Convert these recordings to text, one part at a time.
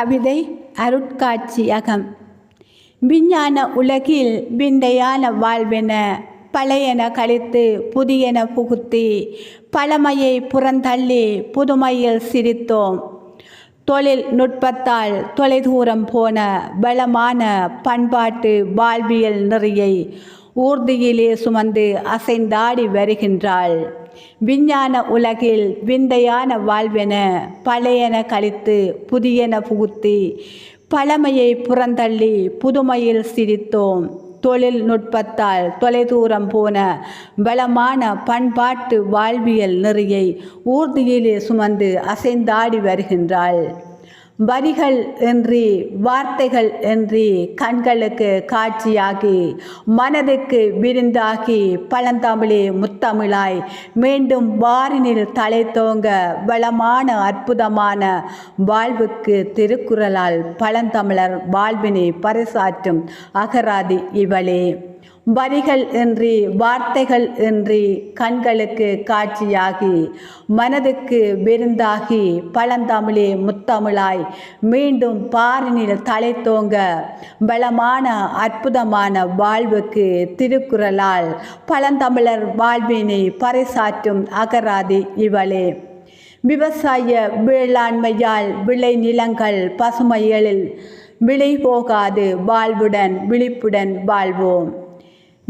கவிதை அருட்காட்சியகம் விஞ்ஞான உலகில் விந்தையான வாழ்வென பழையன கழித்து புதியன புகுத்தி பழமையை புறந்தள்ளி புதுமையில் சிரித்தோம் தொழில் நுட்பத்தால் தொலைதூரம் போன பலமான பண்பாட்டு வாழ்வியல் நெறியை ஊர்தியிலே சுமந்து அசைந்தாடி வருகின்றாள் விஞ்ஞான உலகில் விந்தையான வாழ்வென பழையன கழித்து புதியன புகுத்தி பழமையை புறந்தள்ளி புதுமையில் சிரித்தோம். தொழில்நுட்பத்தால் தொலைதூரம் போன பலமான பண்பாட்டு வாழ்வியல் நெறியை ஊர்தியிலே சுமந்து அசைந்தாடி வருகின்றாள். வரிகள் இன்றி வார்த்தைகள் இன்றி கண்களுக்கு காட்சியாகி மனதுக்கு விருந்தாகி பழந்தமிழே முத்தமிழாய். மீண்டும் வாரினில் தலை தோங்க வளமான அற்புதமான வாழ்வுக்கு திருக்குறளால் பழந்தமிழர் வாழ்வினை பறைசாற்றும் அகராதி இவளே. வரிகள் இன்றி வார்த்தைகள் இன்றி கண்களுக்கு காட்சியாகி மனதுக்கு விருந்தாகி பழந்தமிழே முத்தமிழாய் மீண்டும் பாரினில் தலை தோங்க பலமான அற்புதமான வாழ்வுக்கு திருக்குறளால் பழந்தமிழர் வாழ்வினை பறைசாற்றும் அகராதி இவளே. விவசாய வேளாண்மையால் விளை நிலங்கள் பசுமைகளில் விளை போகாது வாழ்வுடன் விழிப்புடன் வாழ்வோம்.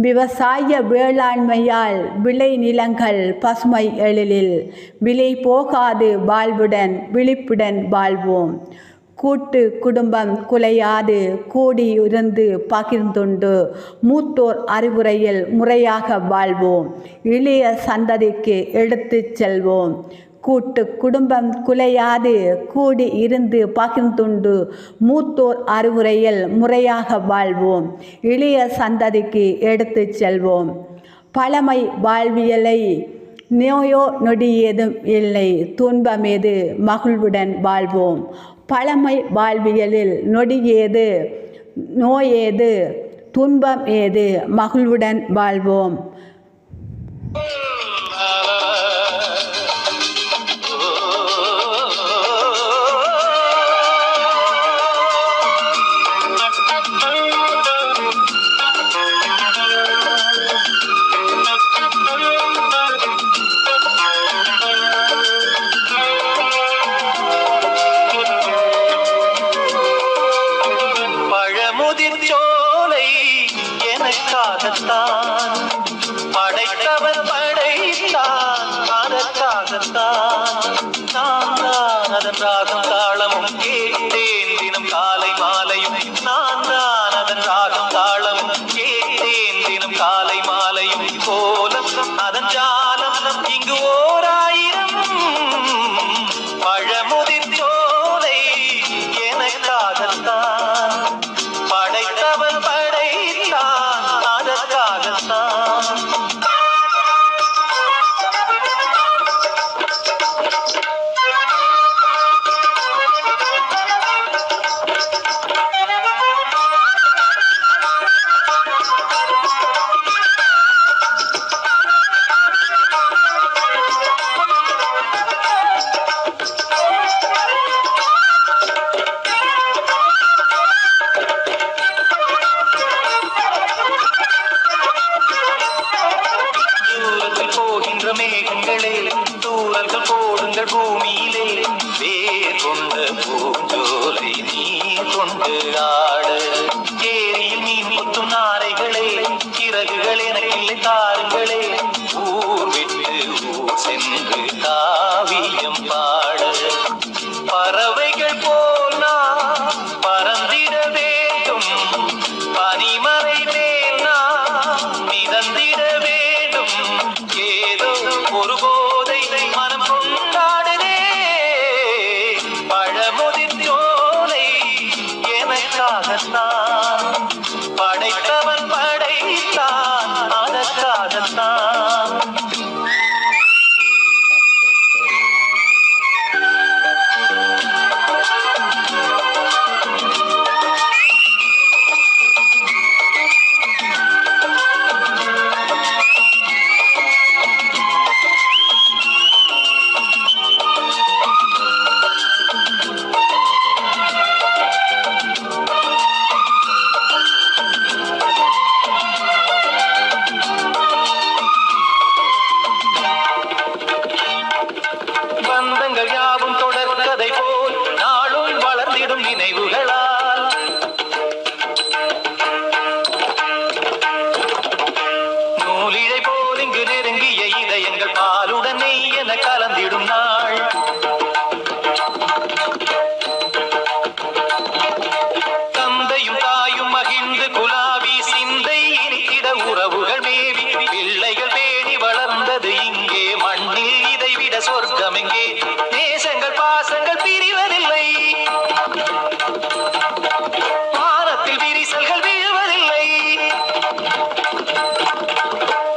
விவசாய வேளாண்மையால் விளை நிலங்கள் பசுமை எழிலில் விலை போகாது வாழ்வுடன் விழிப்புடன் வாழ்வோம். கூட்டு குடும்பம் குலையாது கூடி இருந்து பகிர்ந்துண்டு. மூத்தோர் அறிவுரையில் முறையாக வாழ்வோம். இளைய சந்ததிக்கு எடுத்துச் செல்வோம். கூட்டு குடும்பம் குலையாது. கூடி இருந்து பகிர்ந்துண்டு. மூத்தோர் அறிவுரையில் முறையாக வாழ்வோம். இளைய சந்ததிக்கு எடுத்து செல்வோம். பழமை வாழ்வியலை நோயோ நொடி ஏதும் இல்லை. துன்பமேது மகிழ்வுடன் வாழ்வோம். பழமை வாழ்வியலில் நொடி ஏது நோய் ஏது துன்பம் ஏது மகிழ்வுடன் வாழ்வோம். எனக்காகத்தான் படைத்தவன் படைத்தான். அதற்காகத்தான் நான் தான் அதன் ராகம் தாளமும் கேட்டேன். தினம் காலை மாலையும் நான் தான் அதன் ராகம் தாளமும் கேட்டேன். தினம் காலை மாலையும் கோலம் அதன் ஜாலம் இங்கு ஓ വായിലെ വേർ കൊണ്ട പൂജോലി നീ കൊണ്ട് ആട്. உறவுகள் மேவி பிள்ளைகள் தேடி வளர்ந்தது இங்கே. மண்ணில் இதைவிட சொர்க்கம் எங்கே? நேசங்கள் பாசங்கள் பிரிவதில்லை. வானத்தில் விரிசல்கள் வீழ்வதில்லை.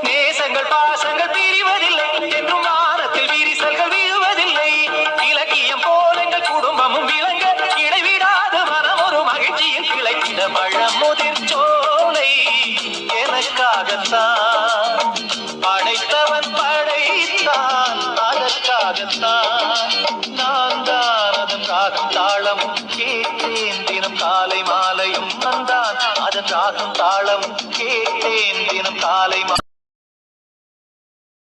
நேசங்கள் பாசங்கள் பிரிவதில்லை. என்றும் வானத்தில் விரிசல்கள் வீழ்வதில்லை. இலக்கியம் போலங்கள் குடும்பமும் விளங்க இடைவிடாத மனம் ஒரு மகிழ்ச்சியில் கிளைத்திட பழமுதிர் சோலை அதற்காகத்தான் படைத்தவன் படைத்தான் அதற்காகத்தான். நான் தான் அதற்காக தாளம் கேட்டேன். தினம் காலை மாலையும் வந்தான். அதன்